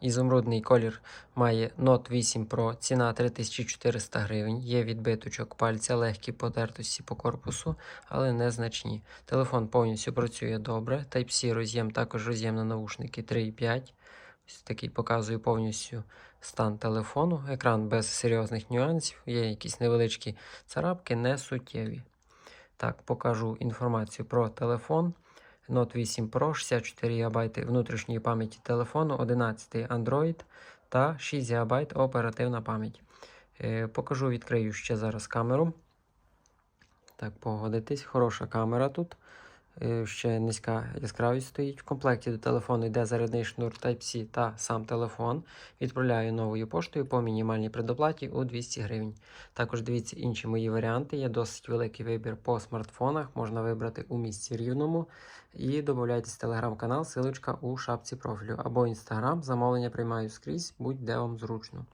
Ізумрудний колір має Note 8 Pro, ціна 3400 гривень. Є відбиточок пальця, легкі потертості по корпусу, але незначні. Телефон повністю працює добре. Type-C роз'єм, також роз'єм на наушники 3.5. Ось такий показую повністю стан телефону. Екран без серйозних нюансів. Є якісь невеличкі царапки, не суттєві. Так, покажу інформацію про телефон. Note 8 Pro, 64 ГБ внутрішньої пам'яті телефону, 11 Android та 6 ГБ оперативна пам'ять. Е, покажу, відкрию ще зараз камеру. Так, погодитись. Хороша камера тут. Е, ще низька яскравість стоїть. В комплекті до телефону йде зарядний шнур Type-C та сам телефон. Відправляю новою поштою по мінімальній предоплаті у 200 гривень. Також дивіться інші мої варіанти. Є досить великий вибір по смартфонах. Можна вибрати у місці рівному. І додайтесь в телеграм-канал, силочка у шапці профілю або інстаграм. Замовлення приймаю скрізь, будь-де вам зручно.